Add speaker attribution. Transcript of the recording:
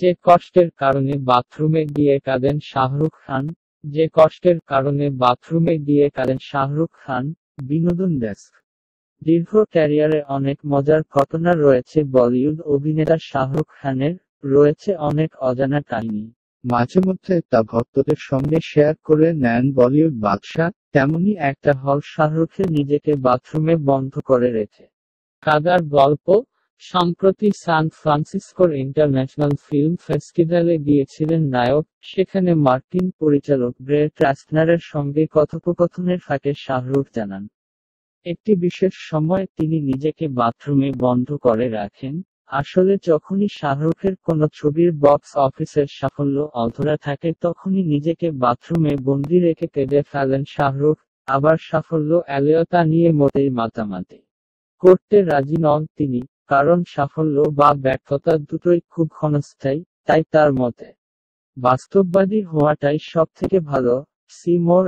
Speaker 1: যে কষ্টের কারণে বাথরুমে গিয়ে কাঁদেন শাহরুখ খান, যে কষ্টের কারণে বাথরুমে গিয়ে কাঁদেন শাহরুখ খান, বিনোদন ডেস্ক। দীর্ঘ ক্যারিয়ারে অনেক মজার ঘটনা রয়েছে বলিউড অভিনেতা শাহরুখ খানের, রয়েছে অনেক অজানা কাহিনী।
Speaker 2: মাঝে মধ্যে তা ভক্তদের সঙ্গে শেয়ার করে নেন বলিউড বাদশাহ
Speaker 1: তেমনি একটা হল শাহরুখের নিজেকে বাথরুমে বন্ধ করে রেখে। কাদার গল্প সম্প্রতি সান ফ্রান্সিসকোর ইন্টারন্যাশনাল ফিল্ম ফেস্টিভ্যালে গিয়েছিলেন নায়ক, সেখানে মার্কিন পরিচালক ব্রে ট্রাস্টনারের সঙ্গে কথোপকথনের ফাঁকে শাহরুখ জানান, একটি বিশেষ সময় তিনি নিজেকে বাথরুমে বন্ধ করে রাখেন। আসলে যখনই শাহরুখের কোনো ছবির বক্স অফিসের সাফল্য অধরা থাকে, তখনই নিজেকে বাথরুমে বন্দি রেখে কেঁদে ফেলেন শাহরুখ। আবার সাফল্য এলেও তা নিয়ে মোটেই মাতামাতি করতে রাজি নন তিনি। কারণ সাফল্য বা ব্যর্থতা দুটোই খুব ক্ষণস্থায়ী, তাই তার মতে। বাস্তববাদী হওয়াটাই সব থেকে ভালো, সি মোর